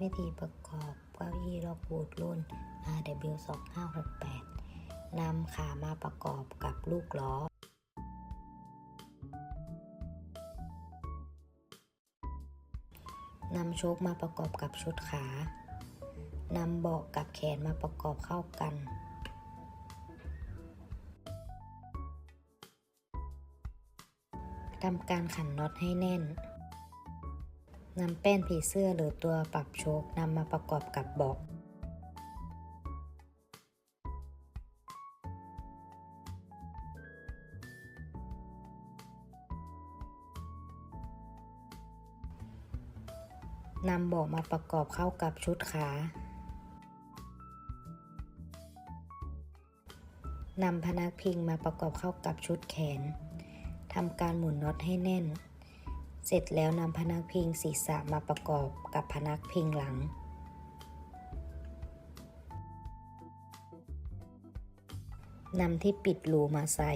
วิธีประกอบเก้าอี้ล็อกวูดรุ่น RW 2 5 6 8 นำขามาประกอบกับลูกล้อ นำโชคมาประกอบกับชุดขานำเบาะกับแขนมาประกอบเข้ากันทำการขันน็อตให้แน่น นำแป้นผีเสื้อหรือตัวปรับโชคนำมาประกอบกับเบาะนำเบาะมาประกอบเข้ากับชุดขานำพนักพิงมาประกอบเข้ากับชุดแขนทำการหมุนน็อตให้แน่น เสร็จแล้วนำพนักพิงศีรษะมาประกอบกับพนักพิงหลัง นำที่ปิดรูมาใส่